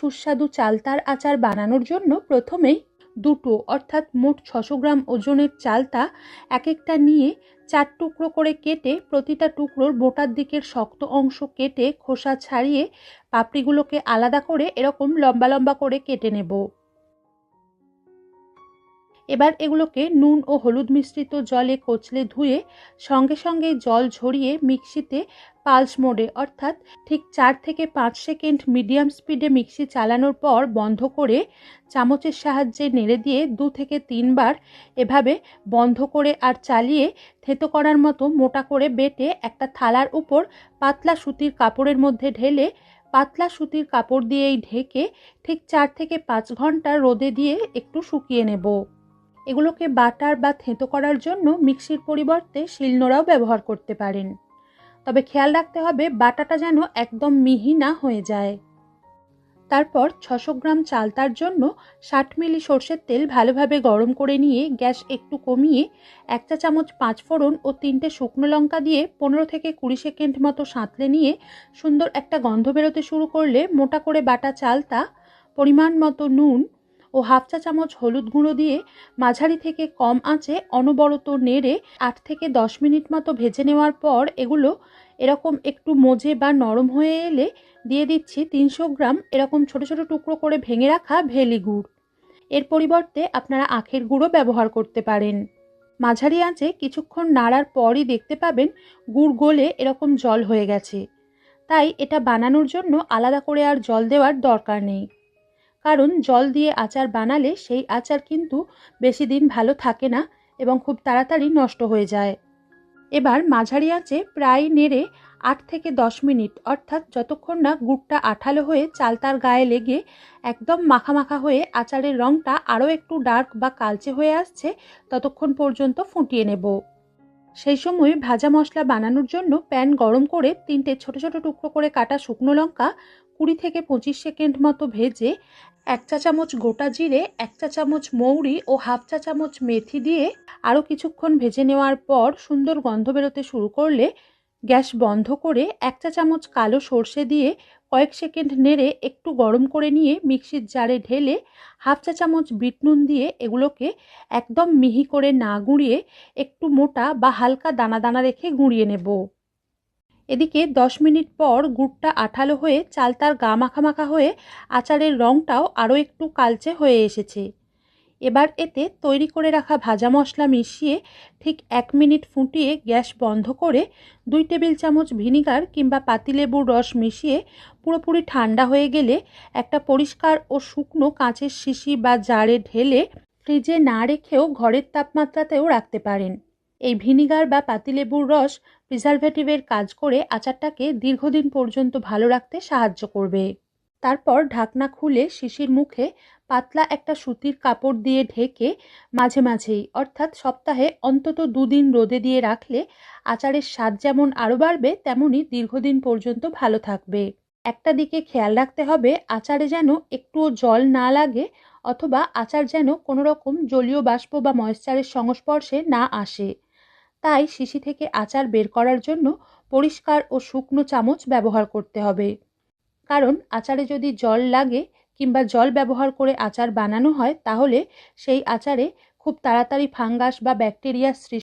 সুস্বাদু চালতার আচার বানানোর জন্য প্রথমেই দুটো, অর্থাৎ মোট ছশো গ্রাম ওজনের চালতা এক একটা নিয়ে চার টুকরো করে কেটে প্রতিটা টুকরোর বোটার দিকের শক্ত অংশ কেটে খোসা ছাড়িয়ে পাপড়িগুলোকে আলাদা করে এরকম লম্বা লম্বা করে কেটে নেব। এবার এগুলোকে নুন ও হলুদ মিশ্রিত জলে কচলে ধুয়ে সঙ্গে সঙ্গে জল ঝরিয়ে মিক্সিতে পালস মোডে, অর্থাৎ ঠিক চার থেকে পাঁচ সেকেন্ড মিডিয়াম স্পিডে মিক্সি চালানোর পর বন্ধ করে চামচের সাহায্যে নেড়ে দিয়ে দু থেকে তিনবার এভাবে বন্ধ করে আর চালিয়ে থেতো করার মতো মোটা করে বেটে একটা থালার উপর পাতলা সুতির কাপড়ের মধ্যে ঢেলে পাতলা সুতির কাপড় দিয়েই ঢেকে ঠিক চার থেকে পাঁচ ঘণ্টা রোদে দিয়ে একটু শুকিয়ে নেব। এগুলোকে বাটার বা থেঁতো করার জন্য মিক্সির পরিবর্তে শিলনোড়াও ব্যবহার করতে পারেন। তবে খেয়াল রাখতে হবে, বাটাটা যেন একদম মিহি না হয়ে যায়। তারপর ছশো গ্রাম চালতার জন্য ষাট মিলি সর্ষের তেল ভালোভাবে গরম করে নিয়ে গ্যাস একটু কমিয়ে এক চা চামচ পাঁচ ফোড়ন ও তিনটে শুকনো লঙ্কা দিয়ে পনেরো থেকে কুড়ি সেকেন্ড মতো সাঁতলে নিয়ে সুন্দর একটা গন্ধ বেরোতে শুরু করলে মোটা করে বাটা চালতা, পরিমাণ মতো নুন ও হাফ চা চামচ হলুদ গুঁড়ো দিয়ে মাঝারি থেকে কম আঁচে অনবরত নেড়ে আট থেকে দশ মিনিট মতো ভেজে নেওয়ার পর এগুলো এরকম একটু মজে বা নরম হয়ে এলে দিয়ে দিচ্ছি তিনশো গ্রাম এরকম ছোট ছোট টুকরো করে ভেঙে রাখা ভেলি গুড়। এর পরিবর্তে আপনারা আখের গুঁড়ো ব্যবহার করতে পারেন। মাঝারি আঁচে কিছুক্ষণ নাড়ার পরই দেখতে পাবেন গুড় গলে এরকম জল হয়ে গেছে। তাই এটা বানানোর জন্য আলাদা করে আর জল দেওয়ার দরকার নেই। কারণ জল দিয়ে আচার বানালে সেই আচার কিন্তু বেশি দিন ভালো থাকে না এবং খুব তাড়াতাড়ি নষ্ট হয়ে যায়। এবার মাঝারি আঁচে প্রায় নেড়ে আট থেকে দশ মিনিট, অর্থাৎ যতক্ষণ না গুড়টা আঠালো হয়ে চালতার গায়ে লেগে একদম মাখা মাখা হয়ে আচারের রঙটা আরও একটু ডার্ক বা কালচে হয়ে আসছে, ততক্ষণ পর্যন্ত ফুটিয়ে নেব। সেই সময় ভাজা মশলা বানানোর জন্য প্যান গরম করে তিনটে ছোট ছোট টুকরো করে কাটা শুকনো লঙ্কা কুড়ি থেকে পঁচিশ সেকেন্ড মতো ভেজে এক চা চামচ গোটা জিরে, এক চা চামচ মৌরি ও হাফ চা চামচ মেথি দিয়ে আরও কিছুক্ষণ ভেজে নেওয়ার পর সুন্দর গন্ধ বেরোতে শুরু করলে গ্যাস বন্ধ করে এক চা চামচ কালো সর্ষে দিয়ে কয়েক সেকেন্ড নেড়ে একটু গরম করে নিয়ে মিক্সির জারে ঢেলে হাফ চা চামচ বিট নুন দিয়ে এগুলোকে একদম মিহি করে না গুঁড়িয়ে একটু মোটা বা হালকা দানা দানা রেখে গুঁড়িয়ে নেব। এদিকে দশ মিনিট পর গুড়টা আঠালো হয়ে চালতার গা মাখা মাখা হয়ে আচারের রঙটাও আরও একটু কালচে হয়ে এসেছে। এবার এতে তৈরি করে রাখা ভাজা মশলা মিশিয়ে ঠিক এক মিনিট ফুটিয়ে গ্যাস বন্ধ করে দুই টেবিল চামচ ভিনিগার কিংবা পাতিলেবুর রস মিশিয়ে পুরোপুরি ঠান্ডা হয়ে গেলে একটা পরিষ্কার ও শুকনো কাঁচের শিশি বা জারে ঢেলে ফ্রিজে না রেখেও ঘরের তাপমাত্রাতেও রাখতে পারেন। এই ভিনিগার বা পাতিলেবুর রস প্রিজারভেটিভের কাজ করে আচারটাকে দীর্ঘদিন পর্যন্ত ভালো রাখতে সাহায্য করবে। তারপর ঢাকনা খুলে শিশির মুখে পাতলা একটা সুতির কাপড় দিয়ে ঢেকে মাঝে মাঝেই, অর্থাৎ সপ্তাহে অন্তত দুদিন রোদে দিয়ে রাখলে আচারের স্বাদ যেমন আরও বাড়বে তেমনই দীর্ঘদিন পর্যন্ত ভালো থাকবে। একটা দিকে খেয়াল রাখতে হবে, আচারে যেন একটুও জল না লাগে অথবা আচার যেন কোনো রকম জলীয় বাষ্প বা ময়েশ্চারের সংস্পর্শে না আসে। তাই শিশি থেকে আচার বের করার জন্য পরিষ্কার ও শুকনো চামচ ব্যবহার করতে হবে। কারণ আচারে যদি জল লাগে কিংবা জল ব্যবহার করে আচার বানানো হয়, তাহলে সেই আচারে খুব তাড়াতাড়ি ফাঙ্গাস বা ব্যাকটেরিয়ার সৃষ্টি